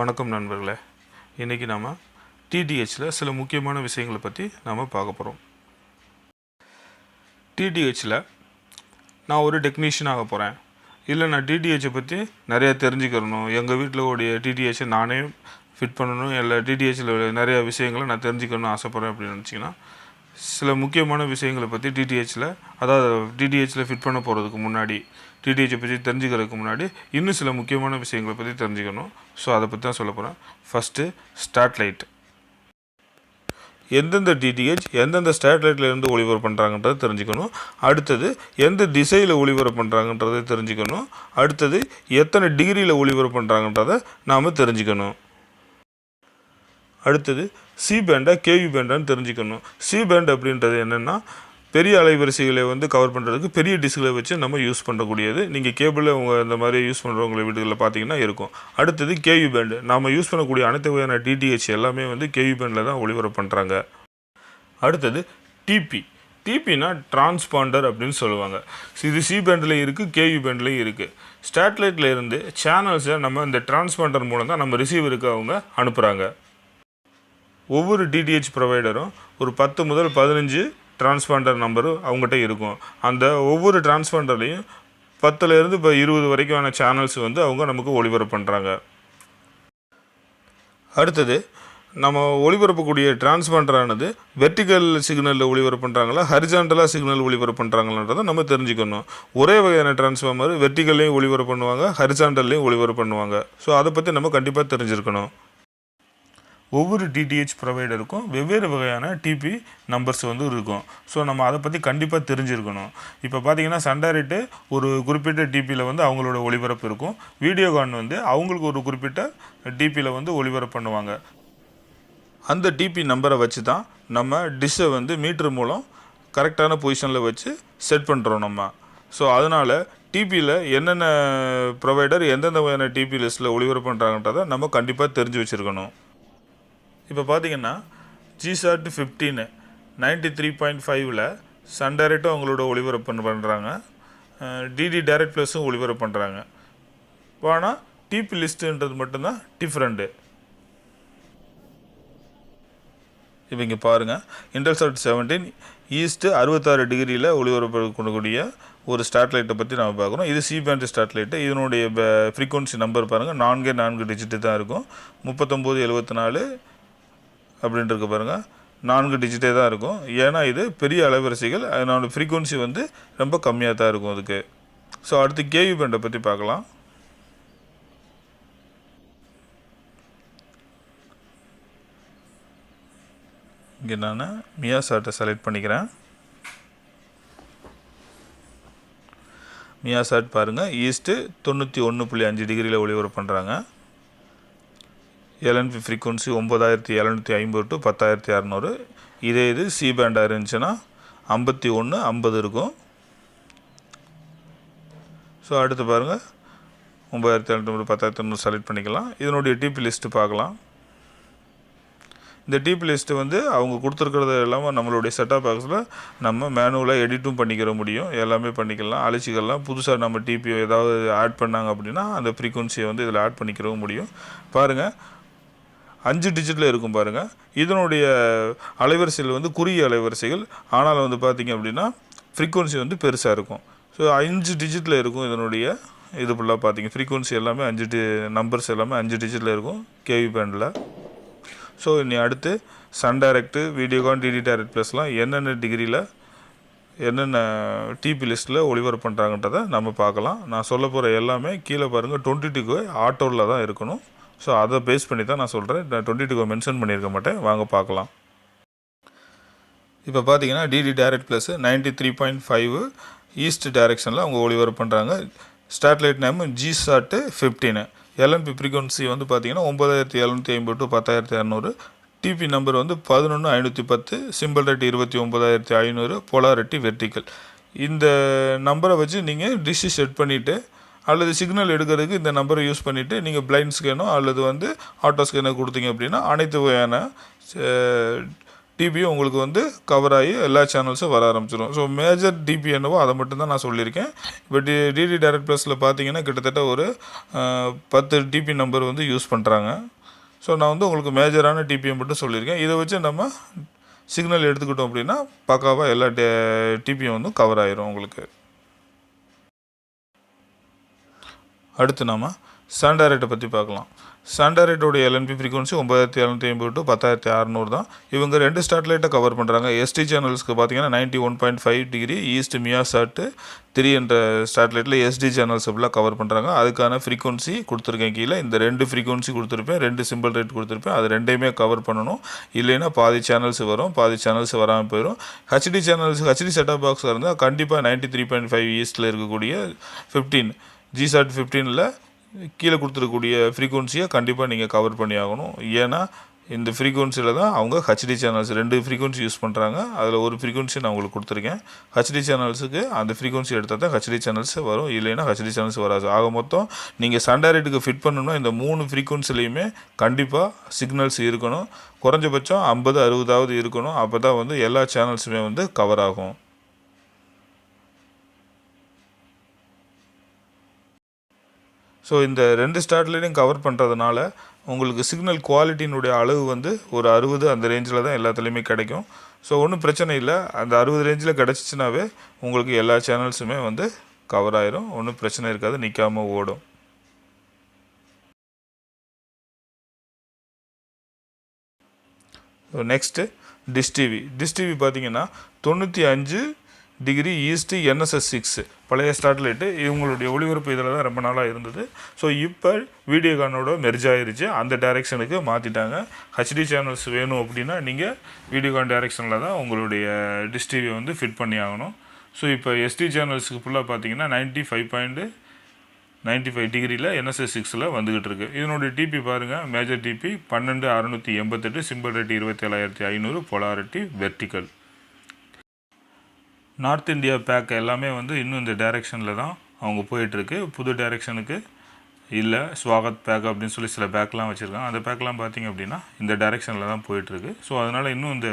வணக்கம் நண்பர்களே. இன்றைக்கி நாம் டிடிஹெச்சில் சில முக்கியமான விஷயங்களை பற்றி நாம் பார்க்க போகிறோம் டிடிஹெச்சில் நான் ஒரு டெக்னீஷியன் ஆக போகிறேன் இல்லை நான் டிடிஹெச்சை பற்றி நிறையா தெரிஞ்சுக்கிறணும். எங்கள் வீட்டில் உடைய டிடிஹெச்சை நானே ஃபிட் பண்ணணும். இல்லை டிடிஹெச்சில் நிறைய விஷயங்களை நான் தெரிஞ்சுக்கணும்னு ஆசைப்பட்றேன் அப்படின்னு நினச்சிங்கன்னா சில முக்கியமான விஷயங்களை பற்றி டிடிஹெச்சில் அதாவது டிடிஹெச்சில் ஃபிட் பண்ண போகிறதுக்கு முன்னாடி டிடிஹெச்சை பற்றி தெரிஞ்சுக்கிறதுக்கு முன்னாடி இன்னும் சில முக்கியமான விஷயங்களை பற்றி தெரிஞ்சுக்கணும். ஸோ அதை பற்றி தான் சொல்ல போகிறேன் ஃபஸ்ட்டு ஸ்டாட்லைட் எந்தெந்த டிடிஹெச் எந்தெந்த ஸ்டாட்லைட்லேருந்து இருந்து ஒளிபரப்பு பண்ணுறாங்கன்றதை தெரிஞ்சுக்கணும். அடுத்தது எந்த திசையில் ஒளிபரப்பு பண்ணுறாங்கன்றதை தெரிஞ்சுக்கணும். அடுத்தது எத்தனை டிகிரியில் ஒளிபரப்பு பண்ணுறாங்கன்றதை நாம் தெரிஞ்சுக்கணும். அடுத்தது சி பேண்டா கேவி பேண்டான்னு தெரிஞ்சுக்கணும். சி பேண்ட் அப்படின்றது என்னென்னா பெரிய அலைவரிசைகளை வந்து கவர் பண்ணுறதுக்கு பெரிய டிஸ்கில் வச்சு நம்ம யூஸ் பண்ணக்கூடியது. நீங்கள் கேபிளில் உங்கள் இந்த மாதிரி யூஸ் பண்ணுறவங்க வீடுகளில் பார்த்தீங்கன்னா இருக்கும். அடுத்தது கேவி பேண்டு நாம் யூஸ் பண்ணக்கூடிய அனைத்து வகையான டிடிஹெச் எல்லாமே வந்து கேவி பேண்டில் தான் ஒளிபரப்பு பண்ணுறாங்க அடுத்தது டிபி டிபினா டிரான்ஸ்பாண்டர் அப்படின்னு சொல்லுவாங்க. இது சி பேண்ட்லேயும் இருக்குது கேவி பேண்ட்லேயும் இருக்குது ஸ்டாட்லைட்டில் இருந்து சேனல்ஸை நம்ம இந்த டிரான்ஸ்பாண்டர் மூலம் தான் நம்ம ரிசீவருக்கு அவங்க அனுப்புகிறாங்க ஒவ்வொரு டிடிஹெச் ப்ரொவைடரும் ஒரு பத்து முதல் பதினஞ்சு டிரான்ஸ்பாண்டர் நம்பரு அவங்ககிட்ட இருக்கும். அந்த ஒவ்வொரு டிரான்ஸ்பாண்டர்லேயும் பத்துலேருந்து இப்போ இருபது வரைக்குமான சேனல்ஸ் வந்து அவங்க நமக்கு ஒளிபரப்பு பண்ணுறாங்க அடுத்தது நம்ம ஒளிபரப்பக்கூடிய டிரான்ஸ்பாண்டரானது வெர்டிக்கல் சிக்னலில் ஒளிபரப்பு பண்ணுறாங்களா ஹரிஜாண்டலாக சிக்னல் ஒளிபரப்பு பண்ணுறாங்களான்றதை நம்ம தெரிஞ்சுக்கணும். ஒரே வகையான டிரான்ஸ்ஃபார்மர் வெர்டிக்கல்லையும் ஒளிபரப்பு பண்ணுவாங்க ஹரிஜாண்டல்லையும் ஒளிபரப்பு பண்ணுவாங்க. ஸோ அதை பற்றி நம்ம கண்டிப்பாக தெரிஞ்சிருக்கணும். ஒவ்வொரு டிடிஹெச் ப்ரொவைடருக்கும் வெவ்வேறு வகையான டிபி நம்பர்ஸ் வந்து இருக்கும். ஸோ நம்ம அதை பற்றி கண்டிப்பாக தெரிஞ்சிருக்கணும். இப்போ பார்த்தீங்கன்னா சண்டாரிட்டு ஒரு குறிப்பிட்ட டிபியில் வந்து அவங்களோட ஒளிபரப்பு இருக்கும். வீடியோகான் வந்து அவங்களுக்கு ஒரு குறிப்பிட்ட டிபியில் வந்து ஒளிபரப்பு பண்ணுவாங்க. அந்த டிபி நம்பரை வச்சு தான் நம்ம டிஷ்ஷை வந்து மீட்ரு மூலம் கரெக்டான பொசிஷனில் வச்சு செட் பண்ணுறோம் நம்ம. ஸோ அதனால் டிபியில் என்னென்ன ப்ரொவைடர் எந்தெந்த வகையான டிபி லிஸ்ட்டில் ஒளிபரப்பு பண்ணுறாங்கன்றதை நம்ம கண்டிப்பாக தெரிஞ்சு வச்சுருக்கணும். இப்போ பார்த்தீங்கன்னா GSAT fifteen ninety three point ஃபைவ்ல சன் அவங்களோட ஒளிபரப்பு பண்ணுறாங்க டிடி டைரக்ட் ப்ளஸும் ஒளிபரப்பு பண்ணுறாங்க ஆனால் டிபி லிஸ்ட்டுன்றது மட்டும்தான் டிஃப்ரெண்ட்டு இப்போ இங்கே பாருங்கள் இன்டர்செப்ட் செவன்டீன் ஈஸ்ட்டு அறுபத்தாறு டிகிரியில் ஒளிபரப்பு கொண்டக்கூடிய ஒரு ஸ்டாட்லைட்டை பற்றி நம்ம பார்க்குறோம் இது சி பேண்ட் ஸ்டாட்லைட்டு இதனுடைய ஃப்ரீக்குவன்சி நம்பர் பாருங்கள் நான்கே நான்கு டிஜிட்டு தான் இருக்கும். முப்பத்தொம்போது எழுபத்தி நாலு அப்படின்ட்டு இருக்கு பாருங்கள் நான்கு டிஜிட்டே தான் இருக்கும். ஏன்னா இது பெரிய அலைவரிசைகள். அதனோட ஃப்ரீக்குவன்சி வந்து ரொம்ப கம்மியாக தான் இருக்கும் அதுக்கு. ஸோ அடுத்து கேவி பேண்டை பற்றி பார்க்கலாம். இங்கே நான் மியா சார்ட்டை செலக்ட் பண்ணிக்கிறேன். மியா சார்ட் பாருங்கள் ஈஸ்ட்டு தொண்ணூற்றி ஒன்று புள்ளி அஞ்சு டிகிரியில் ஒளிபரப்பு பண்ணுறாங்க எல்என்பி ஃப்ரீக்குவன்சி ஒம்பதாயிரத்தி எழுநூற்றி ஐம்பது டு பத்தாயிரத்தி அறநூறு. இதே இது சி பேண்டாக இருந்துச்சுன்னா ஐம்பத்தி ஒன்று ஐம்பது இருக்கும். ஸோ அடுத்து பாருங்கள் ஒம்பதாயிரத்தி எழுநூறு பத்தாயிரத்தி ஐநூறு செலக்ட் பண்ணிக்கலாம். இதனுடைய டிபி லிஸ்ட்டு பார்க்கலாம். இந்த டிபி லிஸ்ட்டு வந்து அவங்க கொடுத்துருக்கிறது இல்லாமல் நம்மளுடைய செட்டாப் பாக்ஸில் நம்ம மேனுவலாக எடிட்டும் பண்ணிக்கிற முடியும். எல்லாமே பண்ணிக்கலாம். அழிச்சிக்கலாம். புதுசாக நம்ம டிபி ஏதாவது ஆட் பண்ணாங்க அப்படின்னா அந்த ஃப்ரீக்குவன்சியை வந்து இதில் ஆட் பண்ணிக்கிறவும் முடியும். பாருங்கள் அஞ்சு டிஜிட்டில் இருக்கும் பாருங்கள் இதனுடைய அலைவரிசைகள் வந்து குறுகிய அலைவரிசைகள். ஆனால் வந்து பார்த்திங்க அப்படின்னா ஃப்ரீக்குவன்சி வந்து பெருசாக இருக்கும். ஸோ அஞ்சு டிஜிட்டில் இருக்கும் இதனுடைய இது ஃபுல்லாக பார்த்தீங்க ஃப்ரீக்குவன்சி எல்லாமே அஞ்சு டி நம்பர்ஸ் எல்லாமே அஞ்சு டிஜிட்டில் இருக்கும் கேவி பேண்டில். ஸோ இனி அடுத்து Sun direct Videocon DD direct ப்ளஸ்லாம் என்னென்ன டிகிரியில் என்னென்ன டிபி லிஸ்ட்டில் ஒளிபரப்பு பண்ணுறாங்கன்றதை நம்ம பார்க்கலாம். நான் சொல்ல போகிற எல்லாமே கீழே பாருங்கள் டுவெண்ட்டி டூக்கு ஆட்டோவில் தான் இருக்கணும். ஸோ அதை பேஸ் பண்ணி தான் நான் சொல்கிறேன் நான் டுவெண்ட்டி டூக்கு மென்ஷன் பண்ணியிருக்க மாட்டேன். வாங்க பார்க்கலாம். இப்போ பார்த்தீங்கன்னா DD direct plus ninety three point five east டைரெக்ஷனில் அவங்க ஒளிபரப்பு பண்ணுறாங்க satellite name GSAT fifteen LNB frequency வந்து பார்த்தீங்கன்னா ஒம்பதாயிரத்தி எழுநூற்றி ஐம்பது டு பத்தாயிரத்தி இரநூறு டிபி நம்பர் வந்து பதினொன்று ஐநூற்றி பத்து சிம்பிள் ரேட் இருபத்தி ஒம்பதாயிரத்தி ஐநூறு பொலாரிட்டி வெர்டிக்கல் இந்த நம்பரை வச்சு நீங்கள் டிஷ்ஷு செட் பண்ணிவிட்டு அல்லது சிக்னல் எடுக்கிறதுக்கு இந்த நம்பரை யூஸ் பண்ணிவிட்டு நீங்கள் பிளைண்ட் ஸ்கேனோ அல்லது வந்து ஆட்டோ ஸ்கேனோ கொடுத்தீங்க அப்படின்னா அனைத்து வகையான டிபியும் உங்களுக்கு வந்து கவர் ஆகி எல்லா சேனல்ஸும் வர ஆரம்பிச்சிடும் ஸோ மேஜர் டிபி என்னவோ அதை மட்டும்தான் நான் சொல்லியிருக்கேன். இப்போ டி டிடி டேரக்ட் ப்ளஸில் பார்த்தீங்கன்னா கிட்டத்தட்ட ஒரு பத்து டிபி நம்பர் வந்து யூஸ் பண்ணுறாங்க ஸோ நான் வந்து உங்களுக்கு மேஜரான டிபியை மட்டும் சொல்லியிருக்கேன். இதை வச்சு நம்ம சிக்னல் எடுத்துக்கிட்டோம் அப்படின்னா பக்காவாக எல்லா டிபியும் வந்து கவர் ஆயிரும் உங்களுக்கு. அடுத்து நாம் சாண்டாரேட்டை பற்றி பார்க்கலாம். சாண்டாரேட்டோட எல்என்பி ஃப்ரீக்வன்சி ஒன்பதாயிரத்தி எழுநூற்றி ஐம்பது டு பத்தாயிரத்தி அறநூறு தான். இவங்க ரெண்டு ஸ்டாட்லைட்டை கவர் பண்ணுறாங்க எஸ்டி சேனல்ஸ்க்கு பார்த்தீங்கன்னா ninety one point five degree east MEASAT three என்ற ஸ்டாட்லைட்டில் எஸ்டி சேனல்ஸ் ஃபுல்லாக கவர் பண்ணுறாங்க அதுக்கான ஃப்ரீக்வன்சி கொடுத்துருக்கேன் கீழே. இந்த ரெண்டு ஃப்ரீக்வன்சி கொடுத்துருப்பேன். ரெண்டு சிம்பிள் ரேட் கொடுத்துருப்பேன். அது ரெண்டையுமே கவர் பண்ணணும். இல்லைன்னா பாதி சேனல்ஸ் வரும். பாதி சேனல்ஸ் வராமல் போயிடும் HD channels HD setup box இருந்தால் கண்டிப்பாக நைன்ட்டி த்ரீ பாயிண்ட் ஃபைவ் ஈஸ்ட்டில் இருக்கக்கூடிய ஃபிஃப்டீன் ஜிசாட் ஃபிஃப்டீனில் கீழே கொடுத்துருக்கக்கூடிய ஃப்ரீக்குவன்சியை கண்டிப்பாக நீங்கள் கவர் பண்ணி ஆகணும். ஏன்னா இந்த ஃப்ரீக்குவன்சியில் தான் அவங்க ஹெச்டி சேனல்ஸ் ரெண்டு ஃப்ரீக்குவன்சி யூஸ் பண்ணுறாங்க அதில் ஒரு ஃப்ரீக்குவன்சி நான் உங்களுக்கு கொடுத்துருக்கேன். ஹச்டி சேனல்ஸுக்கு அந்த ஃப்ரீக்குவன்சி எடுத்தால் தான் ஹச்டி சேனல்ஸ் வரும். இல்லைன்னா ஹெச்டி சேனல்ஸ் வராது. ஆக மொத்தம் நீங்கள் சண்டாரேட்டுக்கு ஃபிட் பண்ணணும்னா இந்த மூணு ஃப்ரீக்குவன்சிலையுமே கண்டிப்பாக சிக்னல்ஸ் இருக்கணும். குறைஞ்சபட்சம் ஐம்பது அறுபதாவது இருக்கணும். அப்போ தான் வந்து எல்லா சேனல்ஸுமே வந்து கவர் ஆகும். ஸோ இந்த ரெண்டு ஸ்டாட்லையும் கவர் பண்ணுறதுனால உங்களுக்கு சிக்னல் குவாலிட்டியினுடைய அளவு வந்து ஒரு அறுபது அந்த ரேஞ்சில் தான் எல்லாத்துலேயுமே கிடைக்கும். ஸோ ஒன்றும் பிரச்சனை இல்லை. அந்த அறுபது ரேஞ்சில் கிடச்சிச்சினாவே உங்களுக்கு எல்லா சேனல்ஸுமே வந்து கவர் ஆயிரும். ஒன்றும் பிரச்சனை இருக்காது. நிற்காமல் ஓடும். So next dish TV TV TV பார்த்தீங்கன்னா தொண்ணூற்றி அஞ்சு டிகிரி ஈஸ்ட் என்எஸ்எஸ் சிக்ஸ் பழைய ஸ்டாட்லைட்டு இவங்களுடைய ஒளிபரப்பு இதில் தான் ரொம்ப நாளாக இருந்தது. ஸோ இப்போ வீடியோகானோட மெர்ஜ் ஆயிருச்சு. அந்த டைரெக்ஷனுக்கு மாற்றிட்டாங்க ஹெச்டி சேனல்ஸ் வேணும் அப்படின்னா நீங்கள் வீடியோகான் டைரெக்ஷனில் தான் உங்களுடைய டிஷ் டிவியை வந்து ஃபிட் பண்ணி ஆகணும். ஸோ இப்போ எஸ்டி சேனல்ஸுக்கு ஃபுல்லாக பார்த்தீங்கன்னா ninety five point ninety five டிகிரியில் என்எஸ்எஸ் சிக்ஸில் வந்துகிட்டு இருக்கு. இதனுடைய டிபி பாருங்கள் மேஜர் டிபி பன்னெண்டு அறநூற்றி எண்பத்தெட்டு சிம்பிள் ரேட் இருபத்தி ஏழாயிரத்தி ஐநூறு polarity vertical north India pack எல்லாமே வந்து இன்னும் இந்த டைரெக்ஷனில் தான் அவங்க போயிட்டுருக்கு. புது டைரெக்ஷனுக்கு இல்லை ஸ்வாகத் பேக் அப்படின்னு சொல்லி சில பேக்லாம் வச்சுருக்காங்க. அந்த பேக்லாம் பார்த்திங்க அப்படின்னா இந்த டைரெக்ஷனில் தான் போயிட்டுருக்கு. ஸோ அதனால் இன்னும் இந்த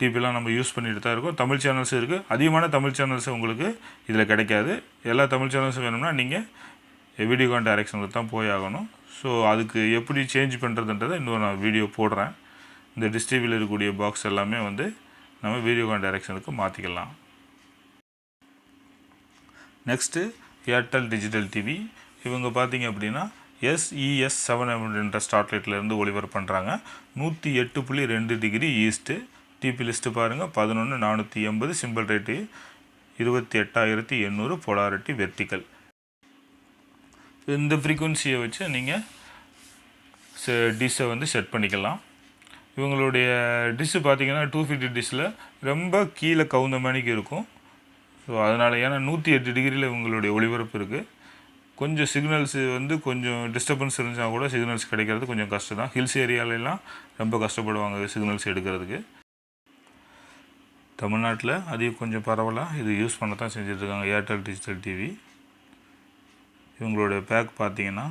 டிவிலாம் நம்ம யூஸ் பண்ணிட்டு தான் இருக்கோம். தமிழ் சேனல்ஸ் இருக்குது அதிகமான தமிழ் சேனல்ஸ் உங்களுக்கு இதில் கிடைக்காது. எல்லா தமிழ் சேனல்ஸும் வேணும்னா நீங்கள் வீடியோகான் டைரெக்ஷனில் தான் போய் ஆகணும். ஸோ அதுக்கு எப்படி சேஞ்ச் பண்ணுறதுன்றதை இன்னும் நான் வீடியோ போடுறேன். இந்த டிஸ்டிவியில் இருக்கக்கூடிய பாக்ஸ் எல்லாமே வந்து நம்ம வீடியோகான் டைரெக்ஷனுக்கு மாற்றிக்கலாம் நெக்ஸ்ட்டு ஏர்டெல் டிஜிட்டல் டிவி இவங்க பார்த்தீங்க அப்படின்னா எஸ்இஎஸ் செவன் என்ற ஸ்டாட்லைட்லேருந்து ஒளிபரப்பு பண்ணுறாங்க நூற்றி எட்டு புள்ளி ரெண்டு டிகிரி ஈஸ்ட்டு டிபி லிஸ்ட்டு பாருங்கள் பதினொன்று நானூற்றி எண்பது சிம்பிள் ரேட்டு இருபத்தி எட்டாயிரத்தி எண்ணூறு பொலாரிட்டி வெர்டிக்கல் இந்த ஃப்ரீக்குவன்சியை வச்சு நீங்கள் டிஷ்ஷை வந்து செட் பண்ணிக்கலாம். இவங்களுடைய டிஷ்ஷு பார்த்தீங்கன்னா டூ ஃபிஃப்டி டிஷ்ஷில் ரொம்ப கீழே கவுந்த மணிக்கு இருக்கும். ஸோ அதனால் ஏன்னா நூற்றி எட்டு டிகிரியில் இவங்களுடைய ஒளிபரப்பு இருக்குது கொஞ்சம் சிக்னல்ஸு வந்து கொஞ்சம் டிஸ்டர்பன்ஸ் இருந்துச்சா கூட சிக்னல்ஸ் கிடைக்கிறது கொஞ்சம் கஷ்டம் தான் ஹில்ஸ் ஏரியாலெலாம் ரொம்ப கஷ்டப்படுவாங்க சிக்னல்ஸ் எடுக்கிறதுக்கு. தமிழ்நாட்டில் அது கொஞ்சம் பரவலாக இது யூஸ் பண்ண தான் செஞ்சிட்ருக்காங்க ஏர்டெல் டிஜிட்டல் டிவி இவங்களுடைய பேக் பார்த்தீங்கன்னா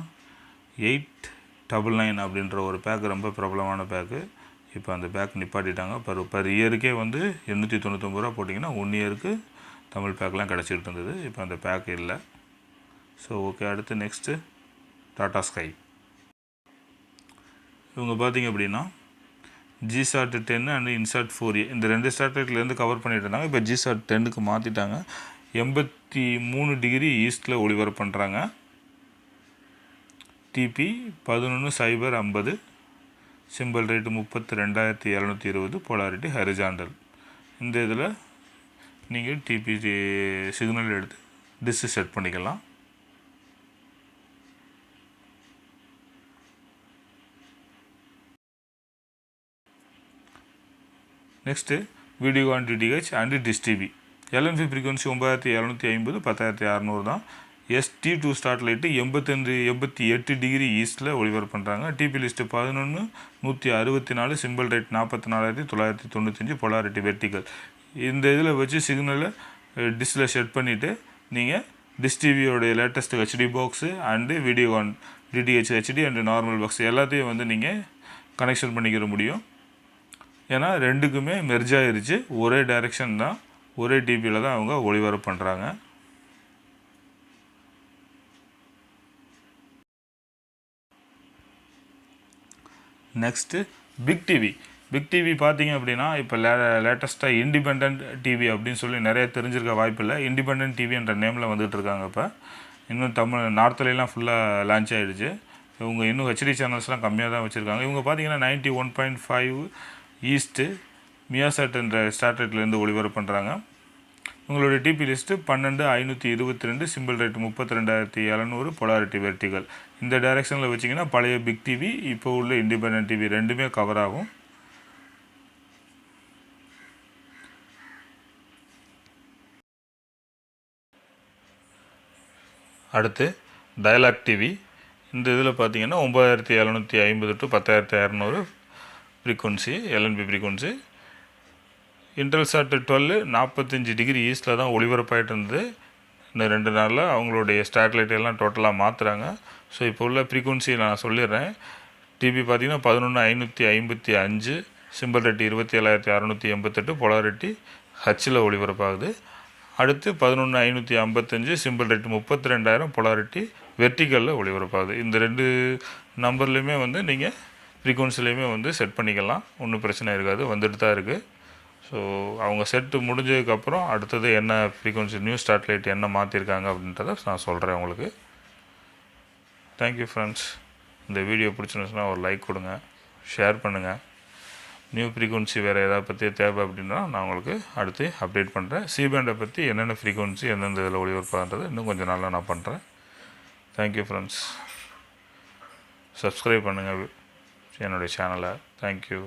எயிட் டபுள் நைன் அப்படின்ற ஒரு பேக் ரொம்ப பிரபலமான பேக்கு இப்போ அந்த பேக் நிப்பாட்டிட்டாங்க. பர் பர் இயருக்கே வந்து எண்ணூற்றி தொண்ணூத்தொம்பது ரூபா போட்டிங்கன்னா ஒன் இயருக்கு தமிழ் பேக்லாம் கிடச்சிக்கிட்டு இருந்தது. இப்போ அந்த பேக் இல்லை. ஸோ ஓகே அடுத்து நெக்ஸ்ட்டு டாடா ஸ்கை இவங்க பார்த்தீங்க அப்படின்னா GSAT ten and INSAT four A இந்த ரெண்டு ஸ்டாட்லைட்லேருந்து கவர் பண்ணிட்டு இருந்தாங்க. இப்போ ஜிசாட் டென்னுக்கு மாற்றிட்டாங்க எண்பத்தி மூணு டிகிரி ஈஸ்ட்டில் ஒளிபரப்பு பண்ணுறாங்க டிபி பதினொன்று சைபர் ஐம்பது சிம்பிள் ரேட்டு முப்பத்தி ரெண்டாயிரத்தி இரநூத்தி இருபது பொலாரிட்டி ஹரிஜாண்டல் இந்த இதில் நீங்கள் டிபி சிக்னல் எடுத்து டிஸ்ஸு செட் பண்ணிக்கலாம். Next video on DTH and டிஸ்டிபி LNB frequency ஒம்பதாயிரத்தி இரநூத்தி ஐம்பது பத்தாயிரத்தி அறநூறு தான். எஸ்டி டூ ஸ்டாட்லைட்டு எண்பத்தஞ்சு எண்பத்தி எட்டு டிகிரி ஈஸ்ட்டில் ஒளிபரப்பு பண்ணுறாங்க டிபி லிஸ்ட்டு பதினொன்று நூற்றி அறுபத்தி நாலு சிம்பிள் ரேட் நாற்பத்தி நாலாயிரத்தி தொள்ளாயிரத்தி தொண்ணூத்தஞ்சு பொலாரிட்டி வெர்டிக்கல் இந்த இதில் வச்சு சிக்னலை டிஸ்ஸில் செட் பண்ணிவிட்டு நீங்கள் dish டிவியோடைய latest HD box and video on DTH HD and normal box எல்லாத்தையும் வந்து நீங்கள் கனெக்ஷன் பண்ணிக்கிற முடியும். ஏன்னா ரெண்டுக்குமே மெர்ஜ் ஆயிருச்சு. ஒரே டைரெக்ஷன் தான் ஒரே டிபியில் தான் அவங்க ஒளிபரப்பு பண்ணுறாங்க next Big TV Big TV பார்த்தீங்க அப்படின்னா இப்போ லே லேட்டஸ்ட்டாக இண்டிபெண்ட் டிவி அப்படின்னு சொல்லி நிறைய தெரிஞ்சிருக்க வாய்ப்பில்லை. இண்டிபெண்ட் டிவின்ற நேமில் வந்துட்டு இருக்காங்க இப்போ. இன்னும் தமிழ் நார்த்லாம் ஃபுல்லாக லான்ச் ஆகிடுச்சு இவங்க இன்னும் ஹெச்டி சேனல்ஸ்லாம் கம்மியாக தான் வச்சுருக்காங்க. இவங்க பார்த்தீங்கன்னா ninety one point five east மியாசட்ன்ற என்ற ஒளிபரப்பு பண்ணுறாங்க உங்களுடைய டிபி லிஸ்ட்டு பன்னெண்டு ஐநூற்றி இருபத்தி ரெண்டு சிம்பிள் ரேட் முப்பத்தி ரெண்டாயிரத்தி எழுநூறு பொலாரிட்டி வெர்டிகல் இந்த டைரெக்ஷனில் வச்சிங்கன்னா பழைய பிக் டிவி இப்போ உள்ள இண்டிபெண்ட் டிவி ரெண்டுமே கவர் ஆகும். அடுத்து டயலாக் டிவி இந்த இதில் பார்த்தீங்கன்னா ஒம்பதாயிரத்தி எழுநூற்றி ஐம்பது டு பத்தாயிரத்தி இரநூறு frequency LNB frequency Intelsat twelve நாற்பத்தஞ்சு டிகிரி ஈஸ்டில் தான் ஒளிபரப்பாயிட்டு இருந்தது இந்த ரெண்டு நாளில் அவங்களுடைய ஸ்டேட்லைட் எல்லாம் டோட்டலாக மாற்றுறாங்க ஸோ இப்போ உள்ள ஃப்ரீக்குவன்சி நான் சொல்லிடுறேன். டிபி பார்த்தீங்கன்னா பதினொன்று ஐநூற்றி ஐம்பத்தி அஞ்சு சிம்பிள் ரெட்டி இருபத்தி ஏழாயிரத்தி அறநூற்றி எண்பத்தெட்டு பொலாரிட்டி ஹச்சில் ஒளிபரப்பாகுது. அடுத்து பதினொன்று ஐநூற்றி ஐம்பத்தஞ்சு சிம்பிள் ரேட் முப்பத்தி ரெண்டாயிரம் பொலாரிட்டி வெர்டிக்கலில் ஒளிபரப்பாகுது. இந்த ரெண்டு நம்பர்லேயுமே வந்து நீங்கள் ஃப்ரீக்வன்சிலையுமே வந்து செட் பண்ணிக்கலாம். ஒன்றும் பிரச்சனை இருக்காது. வந்துட்டு தான் இருக்குது ஸோ அவங்க செட்டு முடிஞ்சதுக்கப்புறம் அடுத்தது என்ன ஃப்ரீக்வன்சி நியூ ஸ்டாட்லைட் என்ன மாற்றிருக்காங்க அப்படின்றத நான் சொல்கிறேன் உங்களுக்கு. தேங்க்யூ ஃப்ரெண்ட்ஸ் இந்த வீடியோ பிடிச்சிருந்துச்சுன்னா ஒரு லைக் கொடுங்க. ஷேர் பண்ணுங்கள் நியூ ஃப்ரீக்குவன்சி வேறு எதாவது பற்றி தேவை அப்படின்னா நான் உங்களுக்கு அடுத்து அப்டேட் பண்ணுறேன் சிபேண்டை பற்றி என்னென்ன ஃப்ரீக்குவன்சி எந்தெந்த இதில் ஒளிபரப்பாகிறது இன்னும் கொஞ்சம் நாளாக நான் பண்ணுறேன் தேங்க்யூ ஃப்ரெண்ட்ஸ் சப்ஸ்கிரைப் பண்ணுங்கள் என்னுடைய சேனலை தேங்க்யூ